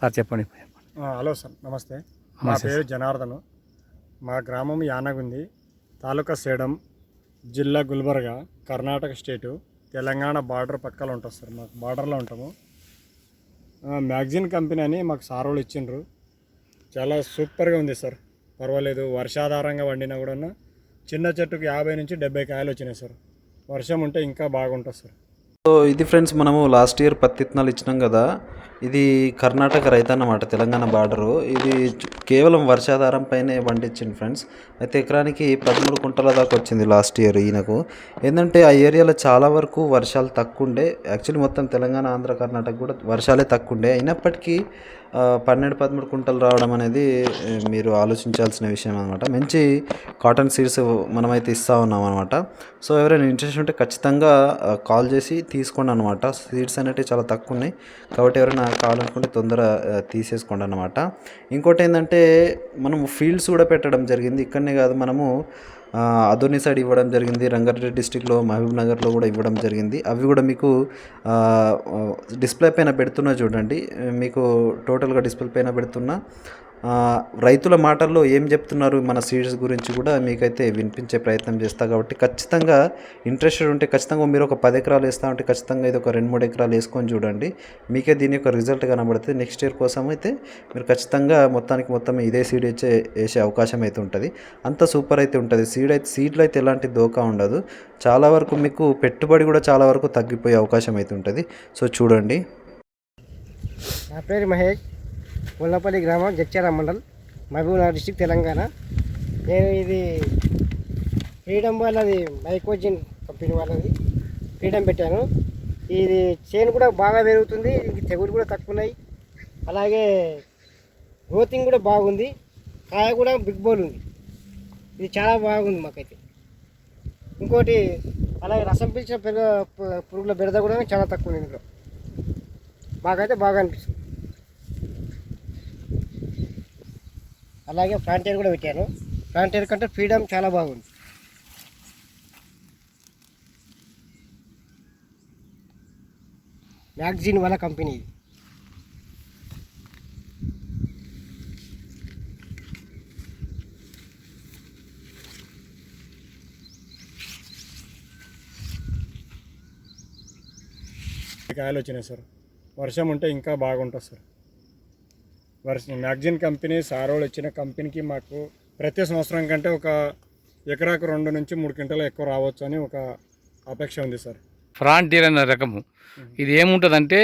Sir చెప్పండి. Hello sir నమస్తే. మా పేరు జనార్దను. మా గ్రామం యానగుంది తాలూకా సేడం జిల్లా గుల్బర్గా కర్ణాటక స్టేటు తెలంగాణ బార్డర్ పక్కన ఉంటుంది సార్ మాకు బార్డర్లో ఉంటాము. మ్యాగజిన్ కంపెనీ అని మాకు సారోలు ఇచ్చిండ్రు. చాలా సూపర్గా ఉంది సార్. పర్వాలేదు వర్షాధారంగా వండినా కూడా చిన్న చెట్టుకు యాభై నుంచి డెబ్బై కాయలు వచ్చినాయి సార్. వర్షం ఉంటే ఇంకా బాగుంటుంది సార్. సో ఇది ఫ్రెండ్స్ మనము లాస్ట్ ఇయర్ పత్తి విత్తనాలు ఇచ్చినాం కదా. ఇది కర్ణాటక రైతు అన్నమాట తెలంగాణ బార్డరు ఇది కేవలం వర్షాధారం పైనే పండించింది ఫ్రెండ్స్. అయితే ఎకరానికి పదమూడు కుంటల దాకా వచ్చింది లాస్ట్ ఇయర్ ఈయనకు. ఏంటంటే ఆ ఏరియాలో చాలా వరకు వర్షాలు తక్కువ ఉండే. యాక్చువల్లీ మొత్తం తెలంగాణ ఆంధ్ర కర్ణాటక కూడా వర్షాలే తక్కువ ఉండే. అయినప్పటికీ పన్నెండు పదమూడు కుంటలు రావడం అనేది మీరు ఆలోచించాల్సిన విషయం అనమాట మంచి కాటన్ సీడ్స్ మనమైతే ఇస్తా ఉన్నాం అనమాట సో ఎవరైనా ఇంట్రెస్ట్ ఉంటే ఖచ్చితంగా కాల్ చేసి తీసుకోండి అనమాట సీడ్స్ అనేవి చాలా తక్కువ ఉన్నాయి కాబట్టి ఎవరైనా కావాలనుకుంటే తొందర తీసేసుకోండి అనమాట ఇంకోటి ఏంటంటే మనము ఫీల్డ్స్ కూడా పెట్టడం జరిగింది. ఇక్కడనే కాదు మనము అదోని సైడ్ ఇవ్వడం జరిగింది. రంగారెడ్డి డిస్టిక్లో మహబూబ్ నగర్లో కూడా ఇవ్వడం జరిగింది. అవి కూడా మీకు డిస్ప్లే పైన పెడుతున్నా చూడండి. మీకు టోటల్గా డిస్ప్లే పైన పెడుతున్నా. రైతుల మాటల్లో ఏం చెప్తున్నారు మన సీడ్స్ గురించి కూడా మీకైతే వినిపించే ప్రయత్నం చేస్తా కాబట్టి ఖచ్చితంగా ఇంట్రెస్టెడ్ ఉంటే ఖచ్చితంగా మీరు ఒక పది ఎకరాలు వేస్తా ఉంటే ఖచ్చితంగా ఇది ఒక రెండు మూడు ఎకరాలు వేసుకొని చూడండి. మీకే దీని యొక్క రిజల్ట్ కనబడుతుంది. నెక్స్ట్ ఇయర్ కోసం అయితే మీరు ఖచ్చితంగా మొత్తానికి మొత్తం ఇదే సీడ్ వచ్చే వేసే అవకాశం అయితే ఉంటుంది. అంత సూపర్ అయితే ఉంటుంది. సీడ్ అయితే సీడ్లో అయితే ఎలాంటి దోకా ఉండదు. చాలా వరకు మీకు పెట్టుబడి కూడా చాలా వరకు తగ్గిపోయే అవకాశం అయితే ఉంటుంది. సో చూడండి. నా పేరు మహేష్. ముల్లపల్లి గ్రామం జడ్చార మండల్ మహబూబ్నగర్ డిస్టిక్ తెలంగాణ. నేను ఇది ఫ్రీడమ్ వాళ్ళది మైకోజిన్ కంపెనీ వాళ్ళది ఫ్రీడమ్ పెట్టాను. ఇది చేను కూడా బాగా పెరుగుతుంది ఇది తెగులు కూడా తక్కువ ఉన్నాయి అలాగే గ్రోతింగ్ కూడా బాగుంది కాయ కూడా బిగ్ బోల్ ఉంది. ఇది చాలా బాగుంది మాకైతే. ఇంకోటి అలాగే రసం పీల్చిన పెరుగు పురుగుల బెడద కూడా చాలా తక్కువ ఉంది ఇందులో. మాకైతే బాగా అనిపిస్తుంది. అలాగే ఫ్రాంటియర్ కూడా పెట్టాను. ఫ్రాంటియర్ కంటే ఫ్రీడమ్ చాలా బాగుంది. మ్యాగజైన్ వల్ల కంపెనీ కాయలు వచ్చినాయి సార్. వర్షం ఉంటే ఇంకా బాగుంటుంది సార్. వర్షం మ్యాగజిన్ కంపెనీ సారోళ్ళు ఇచ్చిన కంపెనీకి మాకు ప్రతి సంవత్సరం కంటే ఒక ఎకరాకు రెండు నుంచి మూడు క్వింటాలు ఎక్కువ రావచ్చు అని ఒక అపేక్ష ఉంది సార్. ఫ్రాంటీర్ అనే రకము. ఇది ఏముంటుందంటే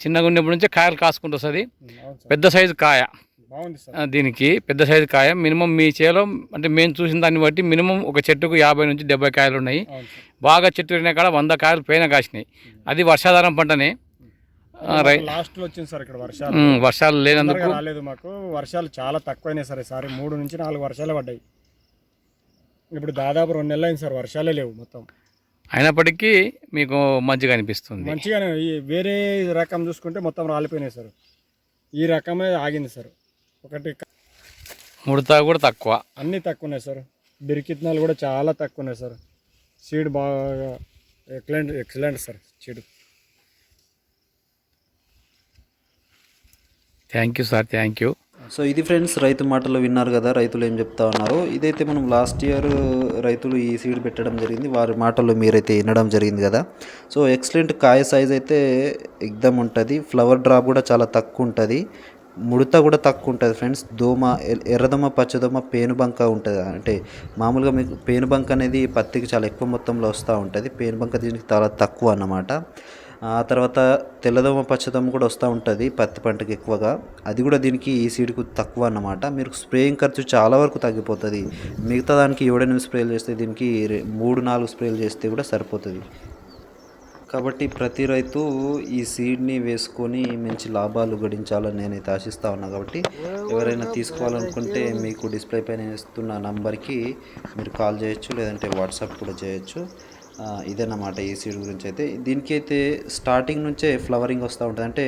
చిన్నగా ఉన్నప్పటి నుంచే కాయలు కాసుకుంటూ వస్తుంది పెద్ద సైజు కాయ. దీనికి పెద్ద సైజు కాయ. మినిమం మీ చేలో అంటే మేము చూసిన దాన్ని బట్టి మినిమం ఒక చెట్టుకు యాభై నుంచి డెబ్బై కాయలు ఉన్నాయి. బాగా చెట్టు కాడ వంద కాయలు పైన కాసినాయి. అది వర్షాధారం పంటనే. లాస్ట్లో వచ్చింది సార్ ఇక్కడ వర్షాలు. వర్షాలు లేనందుకు రాలేదు మాకు. వర్షాలు చాలా తక్కువైనాయి సార్ ఈసారి. మూడు నుంచి నాలుగు వర్షాలు పడ్డాయి. ఇప్పుడు దాదాపు రెండు నెలలు అయింది సార్ వర్షాలే లేవు మొత్తం. అయినప్పటికీ మీకు మంచిగా అనిపిస్తుంది. మంచిగానే వేరే రకం చూసుకుంటే మొత్తం రాలిపోయినాయి సార్. ఈ రకమే ఆగింది సార్. ఒకటి ముడత కూడా తక్కువ. అన్నీ తక్కువ ఉన్నాయి సార్. బిరికిత్నాలు కూడా చాలా తక్కువ ఉన్నాయి సార్. సీడ్ బాగా excellent excellent sir seed. Thank you sir thank you. So ఇది ఫ్రెండ్స్ రైతు మాటలు విన్నారు కదా రైతులు ఏం చెప్తా ఉన్నారు. ఇదైతే మనం లాస్ట్ ఇయర్ రైతులు ఈ సీడ్ పెట్టడం జరిగింది వారి మాటలు మీరైతే వినడం జరిగింది కదా. సో ఎక్సలెంట్ కాయ సైజ్ అయితే ఎగ్దమ్ ఉంటుంది ఫ్లవర్ డ్రాప్ కూడా చాలా తక్కువ ఉంటుంది ముడత కూడా తక్కువ ఉంటుంది ఫ్రెండ్స్. దోమ ఎర్రదోమ పచ్చదోమ పేనుబంక ఉంటుంది. అంటే మామూలుగా మీకు పేనుబంక అనేది పత్తికి చాలా ఎక్కువ మొత్తంలో వస్తూ ఉంటుంది పేనుబంక దీనికి చాలా తక్కువ అన్నమాట. ఆ తర్వాత తెల్లదోమ పచ్చదోమ కూడా వస్తూ ఉంటుంది పత్తి పంటకి ఎక్కువగా. అది కూడా దీనికి ఈ సీడ్కు తక్కువ అన్నమాట. మీరు స్ప్రేయింగ్ ఖర్చు చాలా వరకు తగ్గిపోతుంది. మిగతా దానికి ఏడెనిమిది స్ప్రేలు చేస్తే దీనికి మూడు నాలుగు స్ప్రేలు చేస్తే కూడా సరిపోతుంది. కాబట్టి ప్రతి రైతు ఈ సీడ్ని వేసుకొని మంచి లాభాలు గడించాలని నేనైతే ఆశిస్తా ఉన్నా. కాబట్టి ఎవరైనా తీసుకోవాలనుకుంటే మీకు డిస్ప్లే పైన ఇస్తున్న నంబర్కి మీరు కాల్ చేయొచ్చు లేదంటే వాట్సాప్ కూడా చేయొచ్చు. ఇదన్నమాట ఈ సీడ్ గురించి అయితే. దీనికి అయితే స్టార్టింగ్ నుంచే ఫ్లవరింగ్ వస్తూ ఉంటుంది. అంటే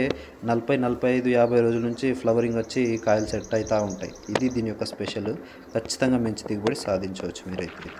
నలభై నలభై ఐదు యాభై రోజుల నుంచి ఫ్లవరింగ్ వచ్చి కాయలు సెట్ అవుతూ ఉంటాయి. ఇది దీని యొక్క స్పెషల్ ఖచ్చితంగా మంచి దిగుబడి సాధించవచ్చు మీరైతే.